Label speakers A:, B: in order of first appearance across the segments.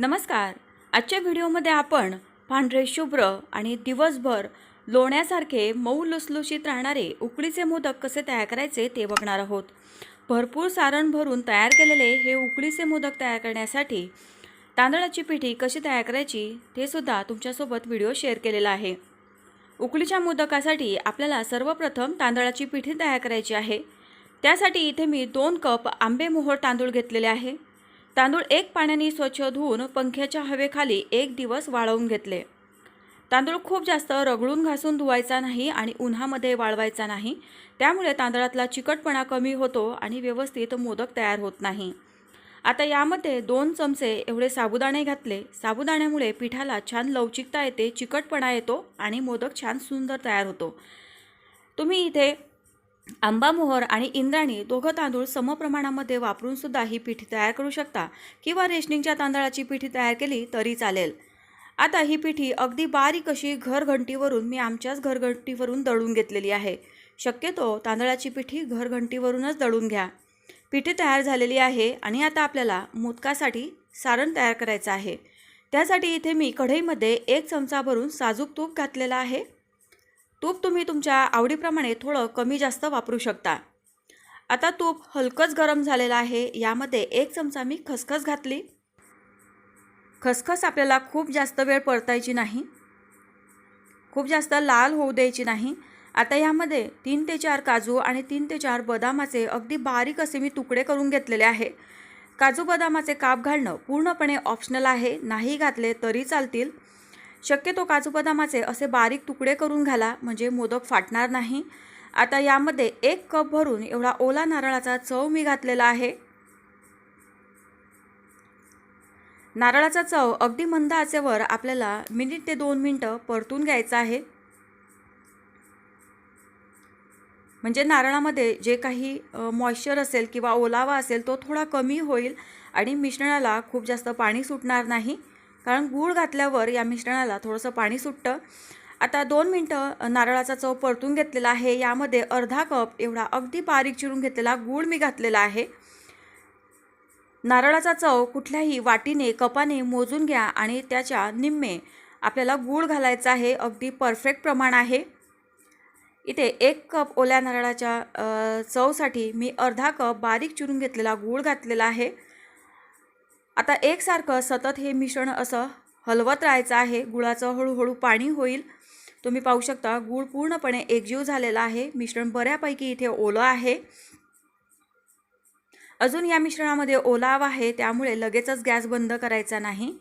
A: नमस्कार. आजच्या व्हिडिओमध्ये आपण पांढरे शुभ्र आणि दिवसभर लोण्यासारखे मऊ लुसलुशीत राहणारे उकडीचे मोदक कसे तयार करायचे ते बघणार आहोत. भरपूर सारण भरून तयार केलेले हे उकडीचे मोदक तयार करण्यासाठी तांदळाची पिठी कशी तयार करायची ते सुद्धा तुमच्यासोबत व्हिडिओ शेअर केलेला आहे. उकडीच्या मोदकासाठी आपल्याला सर्वप्रथम तांदळाची पिठी तयार करायची आहे. त्यासाठी इथे मी दोन कप आंबे मोहोर तांदूळ घेतलेले आहे. तांदूळ एक पाण्याने स्वच्छ धुवून पंख्याच्या हवेखाली एक दिवस वाळवून घेतले. तांदूळ खूप जास्त रगडून घासून धुवायचा नाही आणि उन्हामध्ये वाळवायचा नाही. त्यामुळे तांदळातला चिकटपणा कमी होतो आणि व्यवस्थित मोदक तयार होत नाही. आता यामध्ये दोन चमचे एवढे साबुदाणे घातले. साबुदाण्यामुळे पिठाला छान लवचिकता येते चिकटपणा येतो आणि मोदक छान सुंदर तयार होतो. तुम्ही इथे आंबामोहर आणि इंद्राणी दोघं तांदूळ समप्रमाणामध्ये वापरून सुद्धा ही पिठी तयार करू शकता किंवा रेशनिंगच्या तांदळाची पिठी तयार केली तरी चालेल. आता ही पिठी अगदी बारीक अशी घरघंटीवरून मी आमच्याच घरघंटीवरून दळून घेतलेली आहे. शक्यतो तांदळाची पिठी घरघंटीवरूनच दळून घ्या. पिठी तयार झालेली आहे आणि आता आपल्याला मोदकासाठी सारण तयार करायचं आहे. त्यासाठी इथे मी कढईमध्ये एक चमचा भरून साजूक तूप घातलेलं आहे. तूप तुम्ही तुमच्या आवडीप्रमाणे थोडं कमी जास्त वापरू शकता. आता तूप हलकंच गरम झालेलं आहे. यामध्ये एक चमचा मी खसखस घातली. खसखस आपल्याला खूप जास्त वेळ परतायची नाही. खूप जास्त लाल होऊ द्यायची नाही. आता यामध्ये तीन ते चार काजू आणि तीन ते चार बदामाचे अगदी बारीक असे मी तुकडे करून घेतलेले आहे. काजू बदामाचे काप घालणं पूर्णपणे ऑप्शनल आहे. नाही घातले तरी चालतील. शक्यतो काजू बदामाचे असे बारीक तुकडे करून घाला म्हणजे मोदक फाटणार नाही. आता यामध्ये एक कप भरून एवढा ओला नारळाचा चव मी घातलेला आहे. नारळाचा चव अगदी मंद आचेवर आपल्याला मिनिट ते दोन मिनटं परतून घ्यायचं आहे. म्हणजे नारळामध्ये जे काही मॉइश्चर असेल किंवा ओलावा असेल तो थोडा कमी होईल आणि मिश्रणाला खूप जास्त पाणी सुटणार नाही. कारण गूळ घातल्यावर या मिश्रणाला थोडंसं पाणी सुटतं. आता दोन मिनटं नारळाचा चव परतून घेतलेला आहे. यामध्ये अर्धा कप एवढा अगदी बारीक चिरून घेतलेला गूळ मी घातलेला आहे. नारळाचा चव कुठल्याही वाटीने कपाने मोजून घ्या आणि त्याच्या निम्मे आपल्याला गूळ घालायचा आहे. अगदी परफेक्ट प्रमाण आहे. इथे एक कप ओल्या नारळाच्या चवसाठी मी अर्धा कप बारीक चिरून घेतलेला गूळ घातलेला आहे. आता एकसारखं सतत हे मिश्रण असं हलवत राहायचं आहे. गुळाचं हळूहळू पाणी होईल. तुम्ही पाहू शकता गूळ पूर्णपणे एकजीव झालेला आहे. मिश्रण बऱ्यापैकी इथे ओलं आहे. अजून या मिश्रणामध्ये ओलाव आहे त्यामुळे लगेचच गॅस बंद करायचा नाही.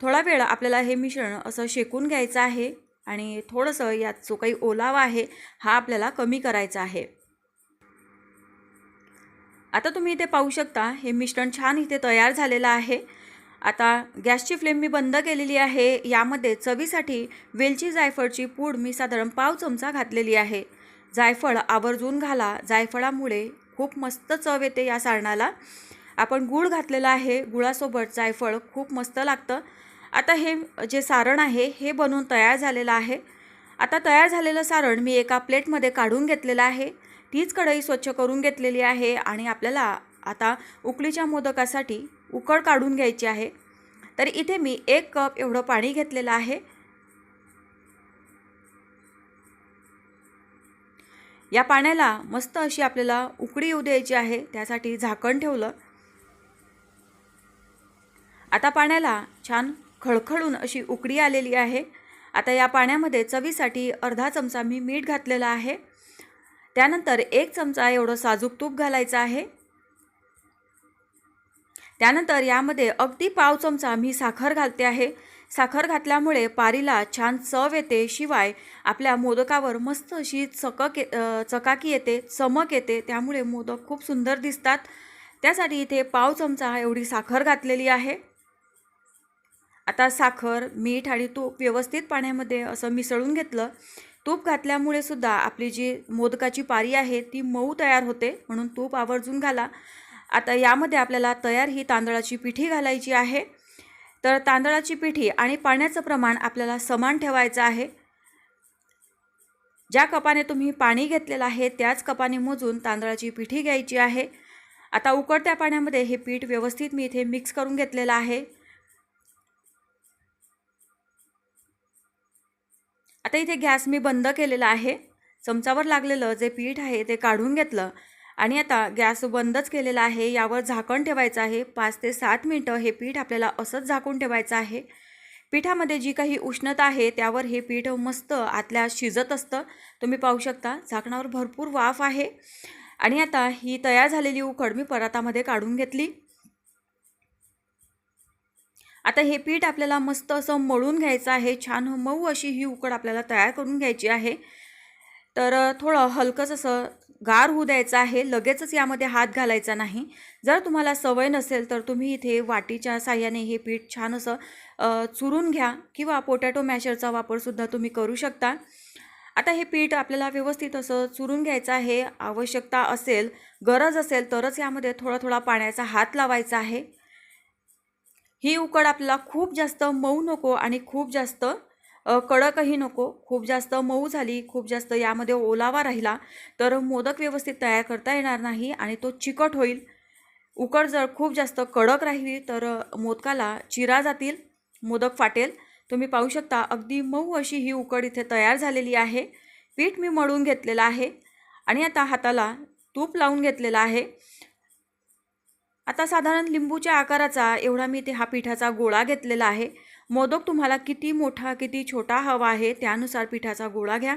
A: थोडा वेळ आपल्याला हे मिश्रण असं शेकून घ्यायचं आहे आणि थोडंसं यात जो काही ओलावा आहे हा आपल्याला कमी करायचा आहे. आता तुम्ही इथे पाहू शकता हे मिश्रण छान इथे तयार झालेलं आहे. आता गॅसची फ्लेम मी बंद केलेली आहे. यामध्ये चवीसाठी वेलची जायफळची पूड मी साधारण पाव चमचा घातलेली आहे. जायफळ आवर्जून घाला. जायफळामुळे खूप मस्त चव येते या सारणाला. आपण गूळ घातलेला आहे. गुळासोबत जायफळ खूप मस्त लागतं. आता हे जे सारण आहे हे बनवून तयार झालेलं आहे. आता तयार झालेलं सारण मी एका प्लेटमध्ये काढून घेतलेलं आहे. तीच कढई स्वच्छ करून घेतलेली आहे आणि आपल्याला आता उकळीच्या मोदकासाठी उकळ काढून घ्यायची आहे. तर इथे मी एक कप एवढं पाणी घेतलेलं आहे. या पाण्याला मस्त अशी आपल्याला उकळी येऊ द्यायची आहे. त्यासाठी झाकण ठेवलं. आता पाण्याला छान खळखळून अशी उकळी आलेली आहे. आता या पाण्यामध्ये चवीसाठी अर्धा चमचा मी मीठ घातलेलं आहे. त्यानंतर एक चमचा एवढं साजूक तूप घालायचं आहे. त्यानंतर यामध्ये अगदी पाव चमचा मी साखर घालते आहे. साखर घातल्यामुळे पारीला छान चव येते. शिवाय आपल्या मोदकावर मस्त अशी चकक चकाकी येते चमक येते. त्यामुळे मोदक खूप सुंदर दिसतात. त्यासाठी इथे पाव चमचा एवढी साखर घातलेली आहे. आता साखर मीठ आणि तूप व्यवस्थित पाण्यामध्ये असं मिसळून घेतलं. तूप घातल्यामुळे सुद्धा आपली जी मोदकाची पारी आहे ती मऊ तयार होते. म्हणून तूप आवर्जून घाला. आता यामध्ये आपल्याला तयार ही तांदळाची पिठी घालायची आहे. तर तांदळाची पिठी आणि पाण्याचं प्रमाण आपल्याला समान ठेवायचं आहे. ज्या कपाने तुम्ही पाणी घेतलेलं आहे त्याच कपाने मोजून तांदळाची पिठी घ्यायची आहे. आता उकळत्या पाण्यामध्ये हे पीठ व्यवस्थित मी इथे मिक्स करून घेतलेलं आहे. आता इथे गॅस मी बंद केलेला आहे. चमचावर लागलेलं जे पीठ आहे ते काढून घेतलं. आणि आता गॅस बंदच केलेला आहे. यावर झाकण ठेवायचं आहे. पाच ते सात मिनटं हे पीठ आपल्याला असंच झाकून ठेवायचं आहे. पिठामध्ये जी काही उष्णता आहे त्यावर हे पीठ मस्त आतल्या शिजत असतं. तुम्ही पाहू शकता झाकणावर भरपूर वाफ आहे. आणि आता ही तयार झालेली उकड मी परातामध्ये काढून घेतली. आता हे पीठ आपल्याला मस्त असं मळून घ्यायचं आहे. छान मऊ अशी ही उकड आपल्याला तयार करून घ्यायची आहे. तर थोडं हलकंच असं गार होऊ द्यायचं आहे. लगेचच यामध्ये हात घालायचा नाही. जर तुम्हाला सवय नसेल तर तुम्ही इथे वाटीच्या साह्याने हे पीठ छान असं चुरून घ्या किंवा पोटॅटो मॅशरचा वापरसुद्धा तुम्ही करू शकता. आता हे पीठ आपल्याला व्यवस्थित असं चुरून घ्यायचं आहे. आवश्यकता असेल गरज असेल तरच यामध्ये थोडा थोडा पाण्याचा हात लावायचा आहे. ही उकड आपल्याला खूप जास्त मऊ नको आणि खूप जास्त कडकही नको. खूप जास्त मऊ झाली खूप जास्त यामध्ये ओलावा राहिला तर मोदक व्यवस्थित तयार करता येणार नाही आणि तो चिकट होईल. उकड जर खूप जास्त कडक राहिली तर मोदकाला चिरा जातील मोदक फाटेल. तुम्ही पाहू शकता अगदी मऊ अशी ही उकड इथे तयार झालेली आहे. पीठ मी मळून घेतलेलं आहे आणि आता हाताला तूप लावून घेतलेला आहे. आता साधारण लिंबूच्या आकाराचा एवढा मी ते हा पिठाचा गोळा घेतलेला आहे. मोदक तुम्हाला किती मोठा किती छोटा हवा आहे त्यानुसार पिठाचा गोळा घ्या.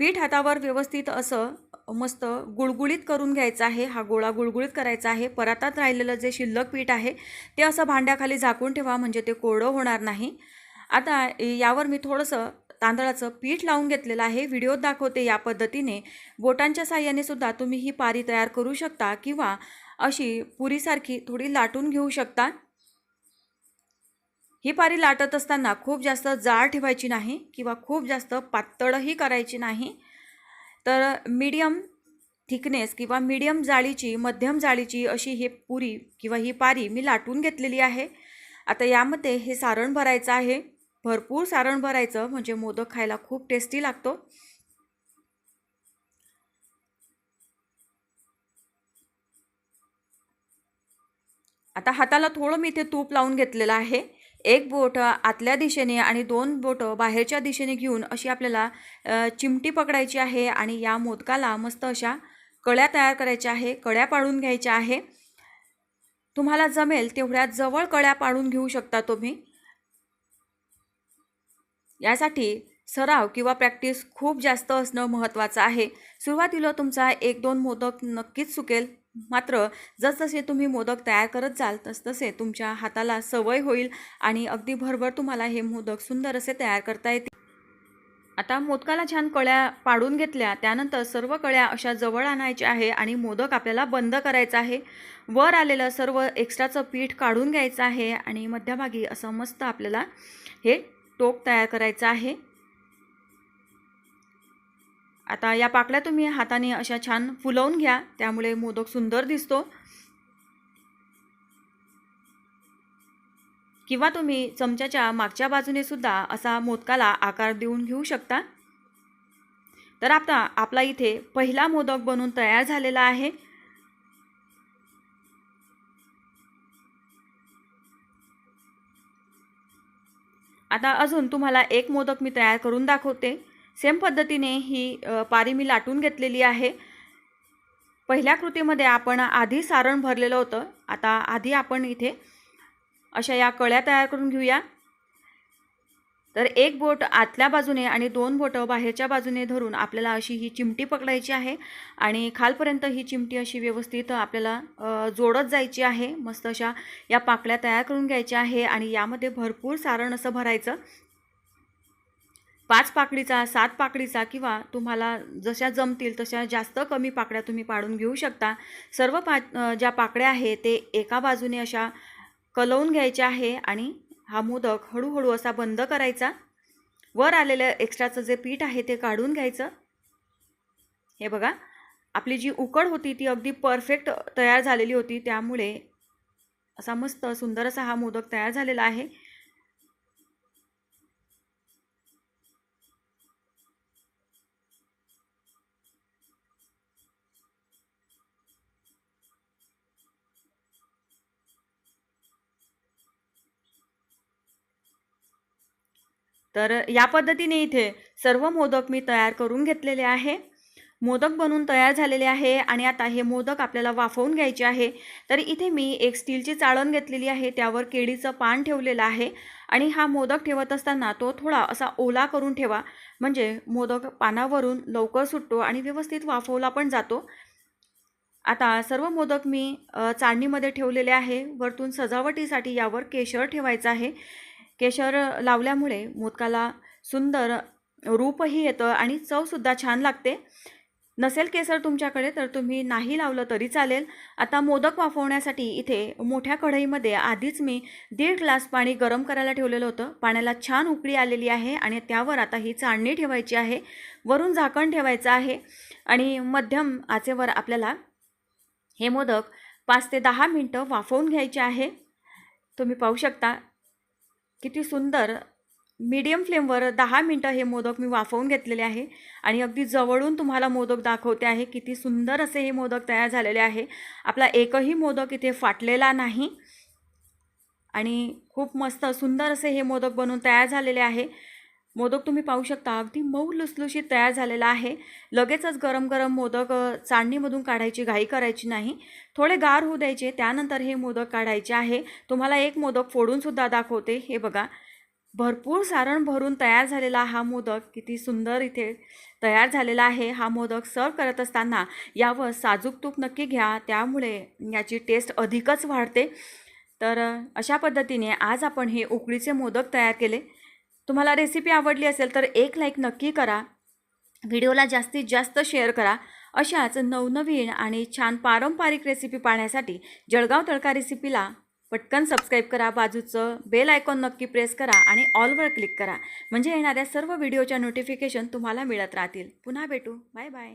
A: पीठ हातावर व्यवस्थित असं मस्त गुळगुळीत करून घ्यायचा आहे. हा गोळा गुळगुळीत करायचा आहे. परातात राहिलेलं जे शिल्लक पीठ आहे ते असं भांड्याखाली झाकून ठेवा म्हणजे ते कोरडं होणार नाही. आता यावर मी थोडंसं तांदळाचं पीठ लावून घेतलेलं आहे. व्हिडिओत दाखवते या पद्धतीने. बोटांच्या साह्याने सुद्धा तुम्ही ही पारी तयार करू शकता किंवा अशी पुरीसारखी थोडी लाटून घेऊ शकता. ही पारी लाटत असताना खूप जास्त जाळ ठेवायची नाही किंवा खूप जास्त पातळही करायची नाही. तर मीडियम थिकनेस किंवा मीडियम जाळीची मध्यम जाळीची अशी हे पुरी किंवा ही पारी मी लाटून घेतलेली आहे. आता यामध्ये हे सारण भरायचं आहे. भरपूर सारण भरायचं म्हणजे मोदक खायला खूप टेस्टी लागतो. आता हाताला थोडं मी इथे तूप लावून घेतलेलं आहे. एक बोट आतल्या दिशेने आणि दोन बोटं बाहेरच्या दिशेने घेऊन अशी आपल्याला चिमटी पकडायची आहे आणि या मोदकाला मस्त अशा कळ्या तयार करायच्या आहे कळ्या पाडून घ्यायच्या आहे. तुम्हाला जमेल तेवढ्या जवळ कळ्या पाडून घेऊ शकता तुम्ही. यासाठी सराव किंवा प्रॅक्टिस खूप जास्त असणं महत्त्वाचं आहे. सुरुवातीला तुमचा एक दोन मोदक नक्कीच चुकेल मात्र जसजसे तुम्ही मोदक तयार करत जाल तसतसे तुमच्या हाताला सवय होईल आणि अगदी भरभर तुम्हाला हे मोदक सुंदर असे तयार करता येतील. आता मोदकाला छान कळ्या पाडून घेतल्या त्यानंतर सर्व कळ्या अशा जवळ आणायच्या आहे आणि मोदक आपल्याला बंद करायचा आहे. वर आलेलं सर्व एक्स्ट्राचं पीठ काढून घ्यायचं आहे आणि मध्यभागी असं मस्त आपल्याला हे टोक तयार करायचं आहे. आता या पाकळ्या तुम्ही हाताने अशा छान फुलवून घ्या त्यामुळे मोदक सुंदर दिसतो. किंवा तुम्ही चमच्याच्या मागच्या बाजूने सुद्धा असा मोदकाला आकार देऊन घेऊ शकता. तर आता आपला इथे पहिला मोदक बनून तयार झालेला आहे. आता अजून तुम्हाला एक मोदक मी तयार करून दाखवते. सेम पद्धतीने ही पारी मी लाटून घेतलेली आहे. पहिल्या कृतीमध्ये आपण आधी सारण भरलेलं होतं. आता आधी आपण इथे अशा या कळ्या तयार करून घेऊया. तर एक बोट आतल्या बाजूने आणि दोन बोटं बाहेरच्या बाजूने धरून आपल्याला अशी ही चिमटी पकडायची आहे. आणि खालपर्यंत ही चिमटी अशी व्यवस्थित आपल्याला जोडत जायची आहे. मस्त अशा या पाकळ्या तयार करून घ्यायच्या आहे आणि यामध्ये भरपूर सारण असं भरायचं. पाच पाकडीचा सात पाकडीचा किंवा तुम्हाला जशा जमतील तशा जास्त कमी पाकड्या तुम्ही पाडून घेऊ शकता. सर्व पा ज्या पाकड्या आहे ते एका बाजूने अशा कलवून घ्यायच्या आहे आणि हा मोदक हळूहळू असा बंद करायचा. वर आलेलं एक्स्ट्राचं जे पीठ आहे ते काढून घ्यायचं. हे बघा आपली जी उकड होती ती अगदी परफेक्ट तयार झालेली होती. त्यामुळे असा मस्त सुंदर असा हा मोदक तयार झालेला आहे. तर या पद्धतीने इथे सर्व मोदक मी तयार करून घेतलेले आहे. मोदक बनवून तयार झालेले आहे आणि आता हे मोदक आपल्याला वाफवून घ्यायचे आहे. तर इथे मी एक स्टीलची चाळण घेतलेली आहे त्यावर केळीचं पान ठेवलेलं आहे आणि हा मोदक ठेवत असताना तो थोडा असा ओला करून ठेवा. म्हणजे मोदक पानावरून लवकर सुटतो आणि व्यवस्थित वाफवला पण जातो. आता सर्व मोदक मी चाळणीमध्ये ठेवलेले आहे. वरतून सजावटीसाठी यावर केशर ठेवायचं आहे. केशर लावल्यामुळे मोदकाला सुंदर रूपही येतं आणि चवसुद्धा छान लागते. नसेल केसर तुमच्याकडे तर तुम्ही नाही लावलं तरी चालेल. आता मोदक वाफवण्यासाठी इथे मोठ्या कढईमध्ये आधीच मी दीड ग्लास पाणी गरम करायला ठेवलेलं होतं. पाण्याला छान उकळी आलेली आहे आणि त्यावर आता ही चाळणी ठेवायची आहे. वरून झाकण ठेवायचं आहे आणि मध्यम आचेवर आपल्याला हे मोदक पाच ते दहा मिनटं वाफवून घ्यायचे आहे. तुम्ही पाहू शकता. किती सुंदर. मीडियम फ्लेमवर दहा मिनटं हे मोदक मी वाफवून घेतलेले आहे. आणि अगदी जवळून तुम्हाला मोदक दाखवते आहे. किती सुंदर असे हे मोदक तयार झालेले आहे. आपला एकही मोदक इथे फाटलेला नाही. आणि खूप मस्त सुंदर असे हे मोदक बनवून तयार झालेले आहे. मोदक तुम्ही पाहू शकता. अगदी मऊ लुसलुशीत तयार झालेला आहे. लगेचच गरम गरम मोदक चांडणीमधून चाळणीमधून काढायची घाई करायची नाही. थोडे गार होऊ द्यायचे. त्यानंतर हे मोदक काढायचे आहे. तुम्हाला एक मोदक फोडूनसुद्धा दाखवते. हे बघा. भरपूर सारण भरून तयार झालेला हा मोदक किती सुंदर इथे तयार झालेला आहे. हा मोदक सर्व करत असताना यावर साजूक तूप नक्की घ्या. त्यामुळे याची टेस्ट अधिकच वाढते. तर अशा पद्धतीने आज आपण हे उकळीचे मोदक तयार केले. तुम्हाला रेसिपी आवडली असेल तर एक लाईक नक्की करा. व्हिडिओला जास्तीत जास्त शेअर करा. अशाच नवनवीन आणि छान पारंपरिक रेसिपी पाहण्यासाठी जळगाव तडका रेसिपीला पटकन सबस्क्राईब करा. बाजूचं बेल आयकॉन नक्की प्रेस करा आणि ऑलवर क्लिक करा. म्हणजे येणाऱ्या सर्व व्हिडिओच्या नोटिफिकेशन तुम्हाला मिळत राहतील. पुन्हा भेटू. Bye bye